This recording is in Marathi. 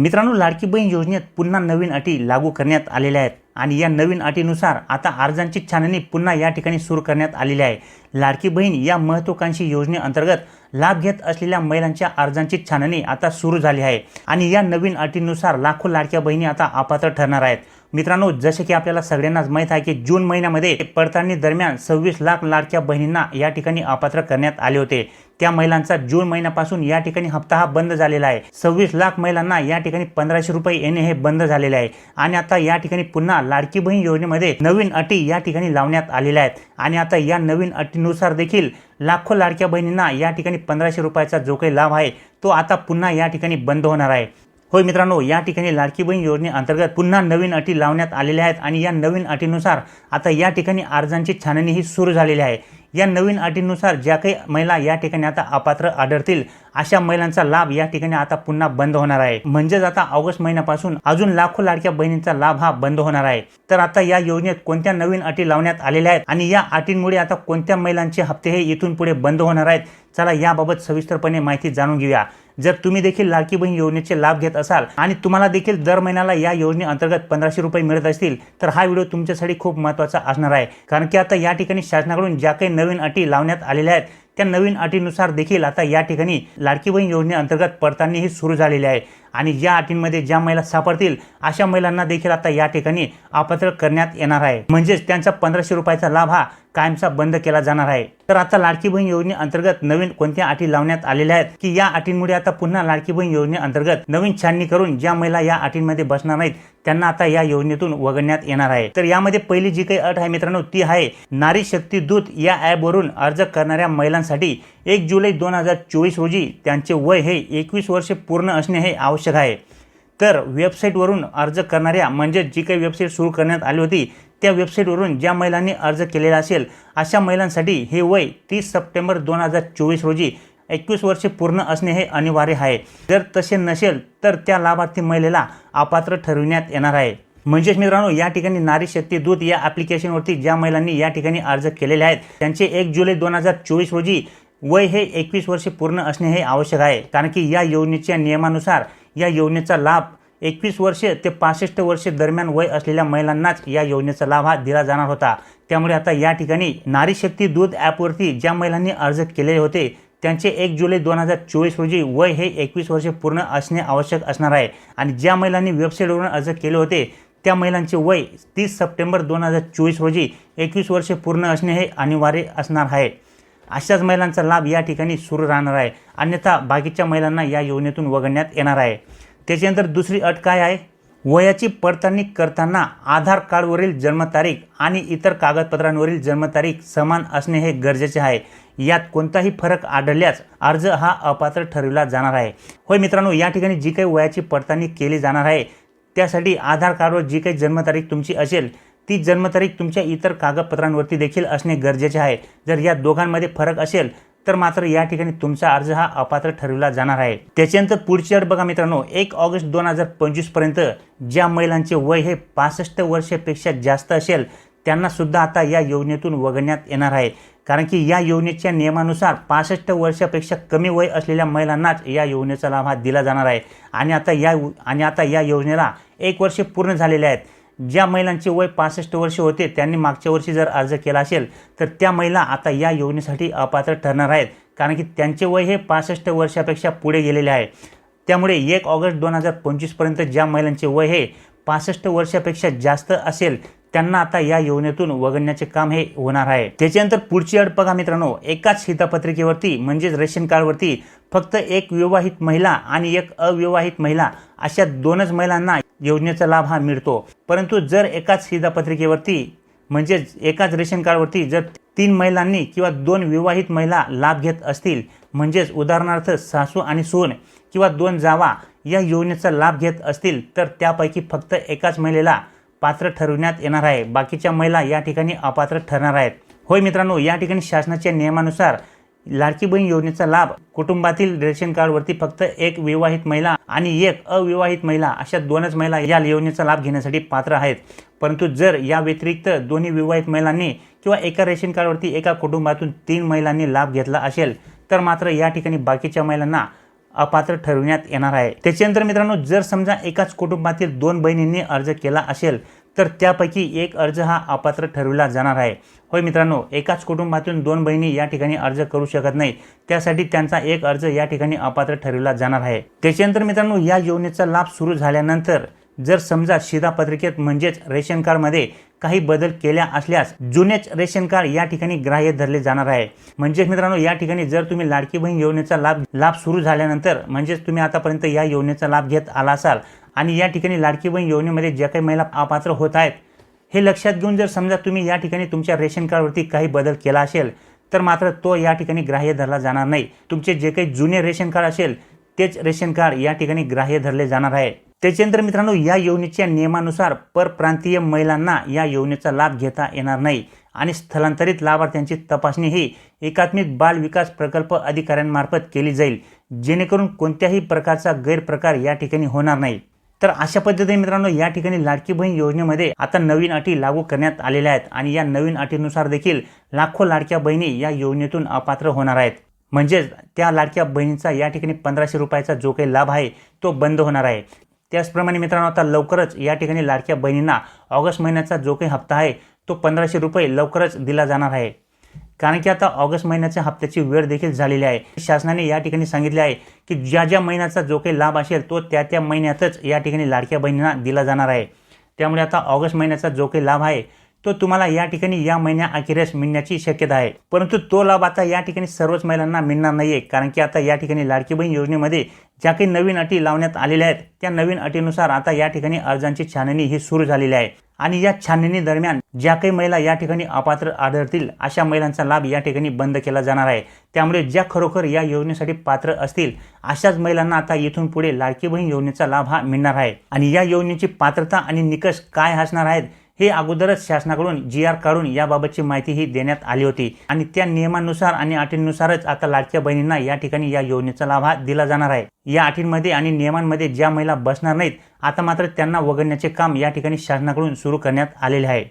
मित्रांनो लाडकी बहीण योजनेत पुन्हा नवीन अटी लागू करण्यात आलेल्या आहेत आणि या नवीन अटीनुसार आता अर्जांची छाननी पुन्हा या ठिकाणी सुरू करण्यात आलेली आहे. लाडकी बहीण या महत्त्वाकांक्षी योजनेअंतर्गत लाभ घेत असलेल्या महिलांच्या अर्जांची छाननी आता सुरू झाली आहे आणि या नवीन अटीनुसार लाखो लाडक्या बहिणी आता अपात्र ठरणार आहेत. मित्रांनो जसे की आपल्याला सगळ्यांनाच माहीत आहे की जून महिन्यामध्ये पडताळणी दरम्यान सव्वीस लाख लाडक्या बहिणींना या ठिकाणी अपात्र करण्यात आले होते. त्या महिलांचा जून महिन्यापासून या ठिकाणी हप्ता हा बंद झालेला आहे. सव्वीस लाख महिलांना या ठिकाणी पंधराशे रुपये येणे हे बंद झालेले आहे. आणि आता या ठिकाणी पुन्हा लाडकी बहीण योजनेमध्ये नवीन अटी या ठिकाणी लावण्यात आलेल्या आहेत. आणि आता या नवीन अटीनुसार देखील लाखो लाडक्या बहिणींना या ठिकाणी पंधराशे रुपयाचा जो काही लाभ आहे तो आता पुन्हा या ठिकाणी बंद होणार आहे. होय मित्रांनो या ठिकाणी लाडकी बहीण योजनेअंतर्गत पुन्हा नवीन अटी लावण्यात आलेल्या आहेत आणि या नवीन अटीनुसार आता या ठिकाणी अर्जांची छाननी ही सुरू झालेली आहे. या नवीन अटीनुसार ज्या काही महिला या ठिकाणी आता अपात्र आढळतील अशा महिलांचा लाभ या ठिकाणी आता पुन्हा बंद होणार आहे. म्हणजेच आता ऑगस्ट महिन्यापासून अजून लाखो लाडक्या बहिणींचा लाभ हा बंद होणार आहे. तर आता या योजनेत कोणत्या नवीन अटी लावण्यात आलेल्या आहेत आणि या अटींमुळे आता कोणत्या महिलांचे हप्ते हे इथून पुढे बंद होणार आहेत? चला याबाबत सविस्तरपणे माहिती जाणून घेऊया. जर तुम्ही देखील लाडकी बहीण योजनेचे लाभ घेत असाल आणि तुम्हाला देखील दर महिन्याला या योजनेअंतर्गत पंधराशे रुपये मिळत असतील तर हा व्हिडिओ तुमच्यासाठी खूप महत्त्वाचा असणार आहे. कारण की आता या ठिकाणी शासनाकडून ज्या काही नवीन अटी लावण्यात आलेल्या आहेत त्या नवीन अटीनुसार देखील आता या ठिकाणी लाडकी बहीण योजनेअंतर्गत पडताळणी ही सुरू झालेली आहे. आणि ज्या अटींमध्ये ज्या महिला सापडतील अशा महिलांना देखील आता या ठिकाणी अपात्र करण्यात येणार आहे. म्हणजेच त्यांचा पंधराशे रुपयाचा लाभ हा कायमचा बंद केला जाणार आहे. तर आता लाडकी बहीण योजनेअंतर्गत नवीन कोणत्या अटी लावण्यात आलेल्या आहेत? की या अटींमुळे आता पुन्हा लाडकी बहीण योजनेअंतर्गत नवीन छाननी करून ज्या महिला या अटींमध्ये बसणार नाहीत त्यांना आता या योजनेतून वगळण्यात येणार आहे. तर यामध्ये पहिली जी काही अट आहे मित्रांनो ती आहे नारी शक्ती दूत या ॲपवरून अर्ज करणाऱ्या महिलांसाठी एक जुलै दोन हजार चोवीस रोजी त्यांचे वय हे एकवीस वर्षे पूर्ण असणे हे आवश्यक आहे. तर वेबसाईटवरून अर्ज करणाऱ्या म्हणजे जी काही वेबसाईट सुरू करण्यात आली होती त्या वेबसाईटवरून ज्या महिलांनी अर्ज केलेला असेल अशा महिलांसाठी हे वय तीस सप्टेंबर दोन हजार चोवीस रोजी एकवीस वर्षे पूर्ण असणे हे अनिवार्य आहे. जर तसे नसेल तर त्या लाभार्थी महिलेला अपात्र ठरविण्यात येणार आहे. म्हणजेच मित्रांनो या ठिकाणी नारी शक्ती दूत या ॲप्लिकेशनवरती ज्या महिलांनी या ठिकाणी अर्ज केलेले आहेत त्यांचे एक जुलै दोन हजार चोवीस रोजी वय हे एकवीस वर्षे पूर्ण असणे हे आवश्यक आहे. कारण की या योजनेच्या नियमानुसार या योजनेचा लाभ एकवीस वर्षे ते पासष्ट वर्षे दरम्यान वय असलेल्या महिलांनाच या योजनेचा लाभ हा दिला जाणार होता. त्यामुळे आता या ठिकाणी नारी शक्ती दूध ॲपवरती ज्या महिलांनी अर्ज केलेले होते त्यांचे एक जुलै दोन हजार चोवीस रोजी वय हे एकवीस वर्षे पूर्ण असणे आवश्यक असणार आहे. आणि ज्या महिलांनी वेबसाईटवरून अर्ज केले होते त्या महिलांचे वय तीस सप्टेंबर दोन हजार चोवीस रोजी एकवीस वर्षे पूर्ण असणे हे अनिवार्य असणार आहे. अशाच महिलांचा लाभ या ठिकाणी सुरू राहणार आहे. अन्यथा बाकीच्या महिलांना या योजनेतून वगळण्यात येणार आहे. त्याच्यानंतर दुसरी अट काय आहे? वयाची पडताळणी करताना आधार कार्डवरील जन्मतारीख आणि इतर कागदपत्रांवरील जन्मतारीख समान असणे हे गरजेचे आहे. यात कोणताही फरक आढळल्यास अर्ज हा अपात्र ठरविला जाणार आहे. होय मित्रांनो या ठिकाणी जी काही वयाची पडताळणी केली जाणार आहे त्यासाठी आधार कार्डवर जी काही जन्मतारीख तुमची असेल ती जन्मतारीख तुमच्या इतर कागदपत्रांवरती देखील असणे गरजेचे आहे. जर या दोघांमध्ये फरक असेल तर मात्र या ठिकाणी तुमचा अर्ज हा अपात्र ठरविला जाणार आहे. त्याच्यानंतर पुढची अट बघा मित्रांनो एक ऑगस्ट दोन हजार पंचवीसपर्यंत ज्या महिलांचे वय हे पासष्ट वर्षापेक्षा जास्त असेल त्यांना सुद्धा आता या योजनेतून वगळण्यात येणार आहे. कारण की या योजनेच्या नियमानुसार पासष्ट वर्षापेक्षा कमी वय असलेल्या महिलांनाच या योजनेचा लाभ हा दिला जाणार आहे. आणि आता या आणि आता या योजनेला एक वर्ष पूर्ण झालेले आहेत. ज्या महिलांचे वय पासष्ट वर्ष होते त्यांनी मागच्या वर्षी जर अर्ज केला असेल तर त्या महिला आता या योजनेसाठी अपात्र ठरणार आहेत. कारण की त्यांचे वय हे पासष्ट वर्षापेक्षा पुढे गेलेले आहे. त्यामुळे एक ऑगस्ट दोन हजार पंचवीसपर्यंत ज्या महिलांचे वय हे पासष्ट वर्षापेक्षा जास्त असेल त्यांना आता या योजनेतून वगळण्याचे काम हे होणार आहे. त्याच्यानंतर पुढची अट बघा मित्रांनो एकाच हितापत्रिकेवरती म्हणजेच रेशन कार्डवरती फक्त एक विवाहित महिला आणि एक अविवाहित महिला अशा दोनच महिलांना योजनेचा लाभ हा मिळतो. परंतु जर एकाच हितापत्रिकेवरती म्हणजेच एकाच रेशन कार्डवरती जर तीन महिलांनी किंवा दोन विवाहित महिला लाभ घेत असतील म्हणजेच उदाहरणार्थ सासू आणि सून किंवा दोन जावा या योजनेचा लाभ घेत असतील तर त्यापैकी फक्त एकाच महिलेला पात्र ठरविण्यात येणार आहे. बाकीच्या महिला या ठिकाणी अपात्र ठरणार आहेत. होय मित्रांनो या ठिकाणी शासनाच्या नियमानुसार लाडकी बहीण योजनेचा लाभ कुटुंबातील रेशन कार्डवरती फक्त एक विवाहित महिला आणि एक अविवाहित महिला अशा दोनच महिला या योजनेचा लाभ घेण्यासाठी पात्र आहेत. परंतु जर या व्यतिरिक्त दोन्ही विवाहित महिलांनी किंवा एका रेशन कार्डवरती एका कुटुंबातून तीन महिलांनी लाभ घेतला असेल तर मात्र या ठिकाणी बाकीच्या महिलांना अपात्र ठरविण्यात येणार आहे. त्याच्यानंतर मित्रांनो जर समजा एकाच कुटुंबातील दोन बहिणींनी अर्ज केला असेल तर त्यापैकी एक अर्ज हा अपात्र ठरविला जाणार आहे. होय मित्रांनो एकाच कुटुंबातून दोन बहिणी या ठिकाणी अर्ज करू शकत नाही. त्यासाठी त्यांचा एक अर्ज या ठिकाणी अपात्र ठरविला जाणार आहे. त्याच्यानंतर मित्रांनो या योजनेचा लाभ सुरू झाल्यानंतर जर समजा शिधापत्रिकेत म्हणजेच रेशन कार्डमध्ये काही बदल केल्या असल्यास जुनेच रेशन कार्ड या ठिकाणी ग्राह्य धरले जाणार आहे. म्हणजेच मित्रांनो या ठिकाणी जर तुम्ही लाडकी बहीण योजनेचा लाभ लाभ सुरू झाल्यानंतर म्हणजेच तुम्ही आतापर्यंत या योजनेचा लाभ घेत आला असाल आणि या ठिकाणी लाडकी बहीण योजनेमध्ये ज्या काही महिला अपात्र होत आहेत हे लक्षात घेऊन जर समजा तुम्ही या ठिकाणी तुमच्या रेशन कार्डवरती काही बदल केला असेल तर मात्र तो या ठिकाणी ग्राह्य धरला जाणार नाही. तुमचे जे काही जुने रेशन कार्ड असेल तेच रेशन कार्ड या ठिकाणी ग्राह्य धरले जाणार आहे. त्याच्यानंतर मित्रांनो या योजनेच्या नियमानुसार परप्रांतीय महिलांना या योजनेचा लाभ घेता येणार नाही आणि स्थलांतरित लाभार्थ्यांची तपासणी ही एकात्मिक बाल विकास प्रकल्प अधिकाऱ्यांमार्फत केली जाईल जेणेकरून कोणत्याही प्रकारचा गैरप्रकार या ठिकाणी होणार नाही. तर अशा पद्धतीने मित्रांनो या ठिकाणी लाडकी बहीण योजनेमध्ये आता नवीन अटी लागू करण्यात आलेल्या आहेत आणि या नवीन अटीनुसार देखील लाखो लाडक्या बहिणी या योजनेतून अपात्र होणार आहेत. म्हणजेच त्या लाडक्या बहिणीचा या ठिकाणी पंधराशे रुपयाचा जो काही लाभ आहे तो बंद होणार आहे. त्याचप्रमाणे मित्रांनो आता लवकरच या ठिकाणी लाडक्या बहिणींना ऑगस्ट महिन्याचा जो काही हप्ता आहे तो पंधराशे रुपये लवकरच दिला जाणार आहे. कारण की आता ऑगस्ट महिन्याच्या हप्त्याची वेळ देखील झालेली आहे. शासनाने या ठिकाणी सांगितले आहे की ज्या ज्या महिन्याचा जो काही लाभ असेल तो त्या त्या महिन्यातच या ठिकाणी लाडक्या बहिणींना दिला जाणार आहे. त्यामुळे आता ऑगस्ट महिन्याचा जो काही लाभ आहे तो तुम्हाला या ठिकाणी या महिन्या अखेरीस मिळण्याची शक्यता आहे. परंतु तो लाभ आता या ठिकाणी सर्वच महिलांना मिळणार नाहीये. कारण की आता या ठिकाणी लाडकी बहीण योजनेमध्ये ज्या काही नवीन अटी लावण्यात आलेल्या आहेत त्या नवीन अटीनुसार आता या ठिकाणी अर्जांची छाननी ही सुरू झालेली आहे. आणि या छाननी दरम्यान ज्या काही महिला या ठिकाणी अपात्र आढळतील अशा महिलांचा लाभ या ठिकाणी बंद केला जाणार आहे. त्यामुळे ज्या खरोखर या योजनेसाठी पात्र असतील अशाच महिलांना आता इथून पुढे लाडकी बहीण योजनेचा लाभ हा मिळणार आहे. आणि या योजनेची पात्रता आणि निकष काय असणार आहेत हे अगोदरच शासनाकडून जी आर काढून याबाबतची माहिती ही देण्यात आली होती. आणि त्या नियमानुसार आणि अटींनुसारच आता लाडक्या बहिणींना या ठिकाणी या योजनेचा लाभ हा दिला जाणार आहे. या अटींमध्ये आणि नियमांमध्ये ज्या महिला बसणार नाहीत आता मात्र त्यांना वगळण्याचे काम या ठिकाणी शासनाकडून सुरू करण्यात आलेले आहे.